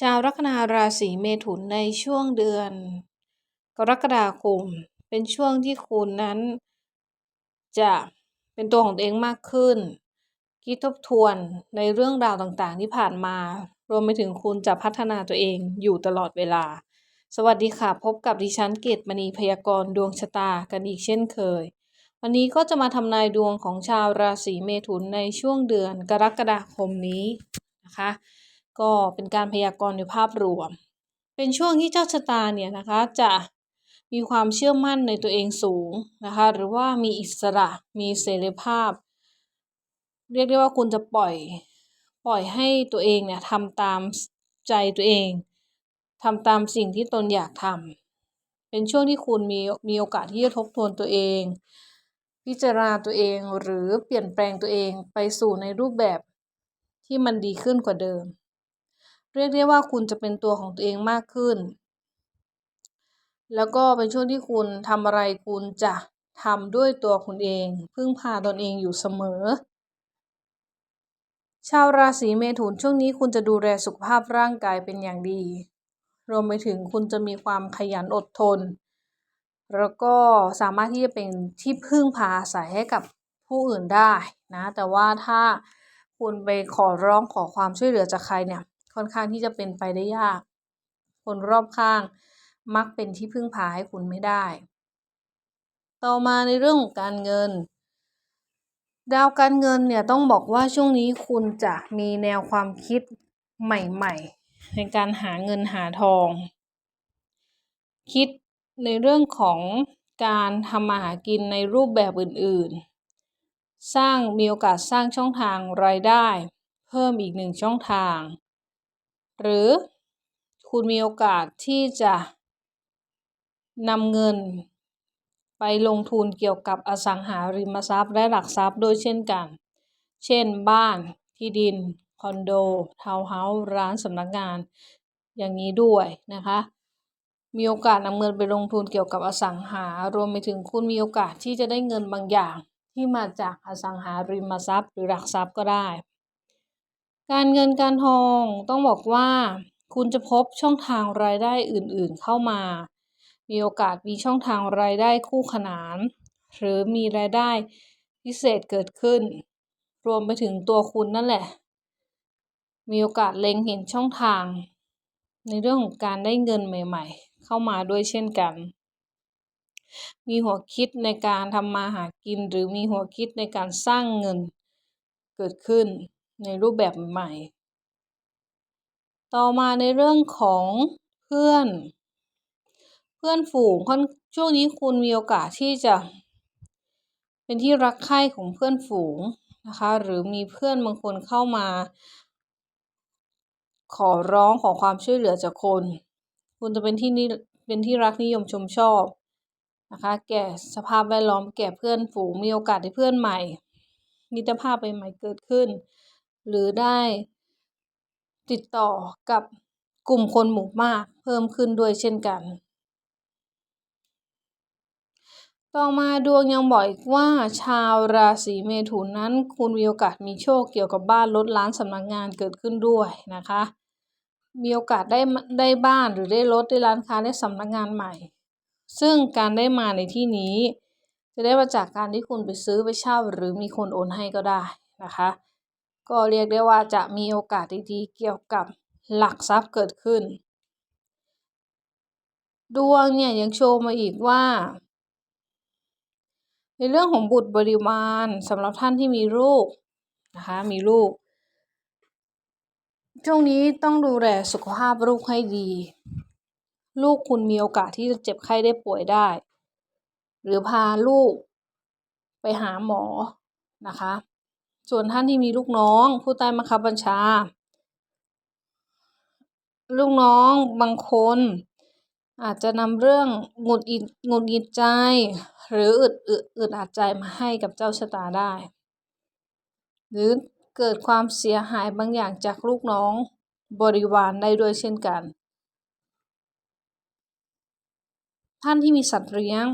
ชาวลัคนาราศีเมถุนในช่วงเดือน กรกฎาคม เป็นช่วงที่คุณนั้น จะเป็นตัวของตัวเองมากขึ้น คิดทบทวนในเรื่องราวต่างๆ ที่ผ่านมา รวมไปถึงคุณจะพัฒนาตัวเองอยู่ตลอดเวลา สวัสดีค่ะ พบกับดิฉันเกตมณีพยากรณ์ดวงชะตากันอีกเช่นเคย วันนี้ก็จะมาทำนายดวงของชาวราศีเมถุนในช่วงเดือนกรกฎาคมนี้นะคะ ก็เป็นการพยากรณ์ในภาพรวม เป็นช่วงที่เจ้าชะตาเนี่ยนะคะจะมีความเชื่อมั่นในตัวเองสูงนะคะหรือว่ามีอิสระมีเสรีภาพ เรียกได้ว่าคุณจะปล่อยปล่อยให้ตัวเองเนี่ยทำตามใจตัวเองทำตามสิ่งที่ตนอยากทำเป็นช่วงที่คุณมีมีโอกาสที่จะทบทวนตัวเอง พิจารณาตัวเองหรือเปลี่ยนแปลงตัวเองไปสู่ในรูปแบบที่มันดีขึ้นกว่าเดิม เรียกได้ว่าคุณจะเป็นตัวของตัวเองมากขึ้น แล้วก็เป็นช่วงที่คุณทำอะไรคุณจะทำด้วยตัวคุณเอง พึ่งพาตนเองอยู่เสมอ ชาวราศีเมถุนช่วงนี้คุณจะดูแลสุขภาพร่างกายเป็นอย่างดี รวมไปถึงคุณจะมีความขยันอดทน แล้วก็สามารถที่จะเป็นที่พึ่งพาอาศัยให้กับผู้อื่นได้นะ แต่ว่าถ้าคุณไปขอร้องขอความช่วยเหลือจากใครเนี่ย ค่อนข้างที่จะเป็นไปได้ยาก คนรอบข้างมักเป็นที่พึ่งพาให้คุณไม่ได้ ต่อมาในเรื่องของการเงิน ดาวการเงินเนี่ยต้องบอกว่าช่วงนี้คุณจะมีแนวความคิดใหม่ๆ ในการหาเงินหาทอง คิดในเรื่องของการทำมาหากินในรูปแบบอื่นๆ สร้างมีโอกาสสร้างช่องทางรายได้ เพิ่มอีกหนึ่งช่องทาง หรือคุณมีโอกาสที่จะนำเงินไปลงทุนเกี่ยวกับอสังหาริมทรัพย์และหลักทรัพย์โดยเช่นกัน เช่น บ้าน ที่ดิน คอนโด ทาวน์เฮาส์ ร้านสำนักงาน อย่างนี้ด้วยนะคะ มีโอกาสนำเงินไปลงทุนเกี่ยวกับอสังหา รวมไปถึงคุณมีโอกาสที่จะได้เงินบางอย่าง ที่มาจากอสังหาริมทรัพย์ หรือหลักทรัพย์ก็ได้ การเงินการทองต้องบอกว่า คุณจะพบช่องทางรายได้อื่นๆเข้ามา มีโอกาสมีช่องทางรายได้คู่ขนาน หรือมีรายได้พิเศษเกิดขึ้น รวมไปถึงตัวคุณนั่นแหละ มีโอกาสเล็งเห็นช่องทาง ในเรื่องของการได้เงินใหม่ๆ เข้ามาด้วยเช่นกัน มีหัวคิดในการทำมาหากิน หรือมีหัวคิดในการสร้างเงินเกิดขึ้น ในรูปแบบใหม่ ต่อมาในเรื่องของเพื่อน เพื่อนฝูงค่อนช่วงนี้คุณมีโอกาสที่จะ เป็นที่รักใคร่ของเพื่อนฝูงนะคะ หรือมีเพื่อนบางคนเข้ามา ขอร้องขอความช่วยเหลือจากคน คุณจะเป็นที่นี่เป็นที่รักนิยมชมชอบนะคะ แก่สภาพแวดล้อมแก่เพื่อนฝูงมีโอกาสได้เพื่อนใหม่มิตรภาพใหม่เกิดขึ้น หรือได้ติดต่อกับกลุ่มคนหมู่มากเพิ่มขึ้นด้วยเช่นกัน ต่อมาดวงยังบอกอีกว่าชาวราศีเมถุนนั้น คุณมีโอกาสมีโชคเกี่ยวกับบ้านรถร้านสำนักงานเกิดขึ้นด้วยนะคะ มีโอกาสได้ได้บ้านหรือได้รถได้ร้านค้าได้สำนักงานใหม่ ซึ่งการได้มาในที่นี้ จะได้มาจากการที่คุณไปซื้อไปเช่า หรือมีคนโอนให้ก็ได้นะคะ ก็เรียกได้ว่าจะมีโอกาสดีๆ เกี่ยวกับหลักทรัพย์เกิดขึ้น ดวงเนี่ยยังโชว์มาอีกว่า ในเรื่องของบุตรบริวารสำหรับท่านที่มีลูกนะคะมีลูก ช่วงนี้ต้องดูแลสุขภาพลูกให้ดี ลูกคุณมีโอกาสที่จะเจ็บไข้ได้ป่วยได้ หรือพาลูกไปหาหมอนะคะ ส่วนท่านที่มีลูกน้อง ผู้ใต้บังคับบัญชา ลูกน้องบางคน อาจจะนำเรื่องหงุดหงิดหงุดหงิดใจ หรืออึดอึดอึดอัดใจมาให้กับเจ้าชะตาได้ หรือเกิดความเสียหายบางอย่างจากลูกน้องบริวารได้ด้วยเช่นกัน ท่านที่มีสัตว์เลี้ยง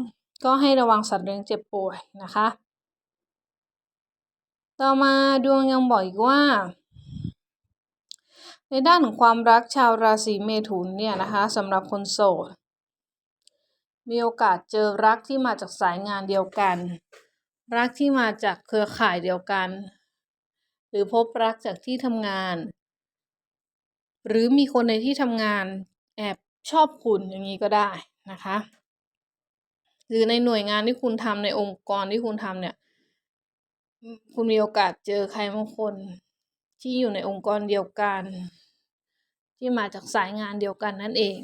ก็ให้ระวังสัตว์เลี้ยงเจ็บป่วยนะคะ ต่อมาดวงยังบอกอีกว่า ในด้านของความรักชาวราศีเมถุนเนี่ยนะคะสำหรับคนโสด มีโอกาสเจอรักที่มาจากสายงานเดียวกัน รักที่มาจากเครือข่ายเดียวกัน หรือพบรักจากที่ทำงาน หรือมีคนในที่ทำงานแอบชอบคุณอย่างนี้ก็ได้นะคะ หรือในหน่วยงานที่คุณทำในองค์กรที่คุณทำเนี่ย คุณมีโอกาสเจอใครบางคน ที่อยู่ในองค์กรเดียวกัน ที่มาจากสายงานเดียวกันนั่นเอง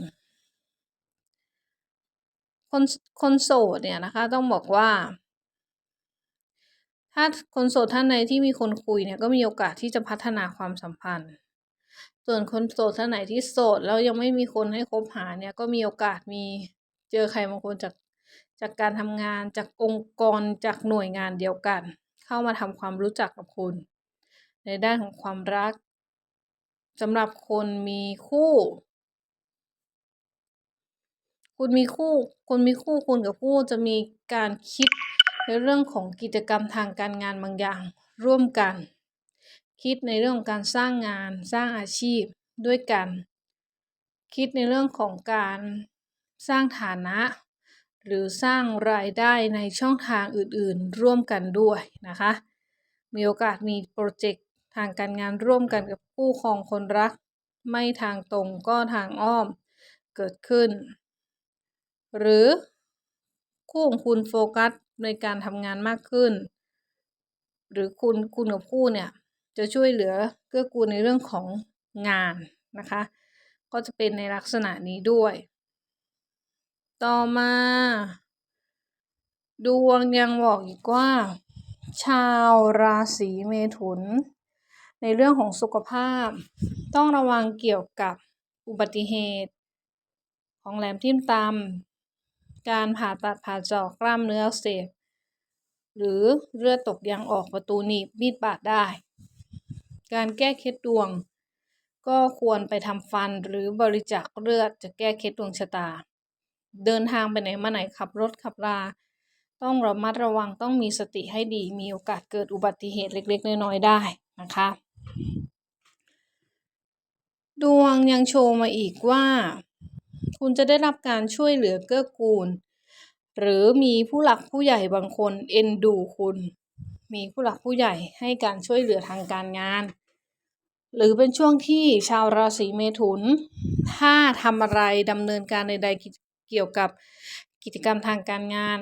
คนคนโสดเนี่ยนะคะ ต้องบอกว่า ถ้าคนโสดท่านใดที่มีคนคุยเนี่ยก็มีโอกาสที่จะพัฒนาความสัมพันธ์ ส่วนคนโสดท่านไหนที่โสดแล้วยังไม่มีคนให้คบหาเนี่ยก็มีโอกาสมีเจอใครบางคนจากจากการทำงานจากองค์กรจากหน่วยงานเดียวกัน เข้ามาทำความรู้จักกับคุณ ในด้านของความรักสำหรับคนมีคู่ คุณมีคู่คนมีคู่คุณกับคู่จะมีการคิดในเรื่องของกิจกรรมทางการงานบางอย่างร่วมกัน คิดในเรื่องของการสร้างงานสร้างอาชีพด้วยกัน คิดในเรื่องของการสร้างฐานะ หรือสร้างรายได้ในช่องทางอื่นๆ ร่วมกันด้วยนะคะ มีโอกาสมีโปรเจกต์ทางการงานร่วมกันกับคู่ครองคนรัก ไม่ทางตรงก็ทางอ้อมเกิดขึ้น หรือคู่ของคุณโฟกัสในการทำงานมากขึ้น หรือคุณคุณกับคู่เนี่ยจะช่วยเหลือเกื้อกูลในเรื่องของงานนะคะ ก็จะเป็นในลักษณะนี้ด้วย ต่อมา ดวงยังบอกอีกว่า ชาวราศีเมถุน ในเรื่องของสุขภาพ ต้องระวังเกี่ยวกับอุบัติเหตุ ของแหลมทิ่มตำการผ่าตัดผ่าเจาะกล้ามเนื้อเสบหรือเลือดตกยางออกประตูหนีบมีดบาดได้ การแก้เคล็ดดวง ก็ควรไปทำฟันหรือบริจาคเลือดจะแก้เคล็ดดวงชะตา เดินทางไปไหนมาไหนขับรถขับรา ต้องระมัดระวังต้องมีสติให้ดี มีโอกาสเกิดอุบัติเหตุเล็ก ๆ น้อยๆได้นะคะ ดวงยังโชว์มาอีกว่า คุณจะได้รับการช่วยเหลือเกื้อกูล หรือมีผู้หลักผู้ใหญ่บางคนเอ็นดูคุณ มีผู้หลักผู้ใหญ่ให้การช่วยเหลือทางการงานหรือเป็นช่วงที่ชาวราศีเมถุน ถ้าทำอะไรดำเนินการใดๆ เกี่ยวกับกิจกรรมทางการงาน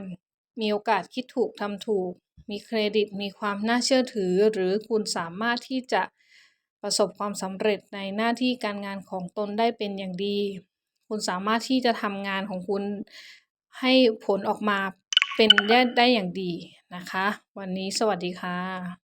มีโอกาสคิดถูกทำถูก มีเครดิต มีความน่าเชื่อถือ หรือคุณสามารถที่จะประสบความสำเร็จในหน้าที่การงานของตนได้เป็นอย่างดี คุณสามารถที่จะทำงานของคุณให้ผลออกมาเป็นได้ได้อย่างดีนะคะ วันนี้สวัสดีค่ะ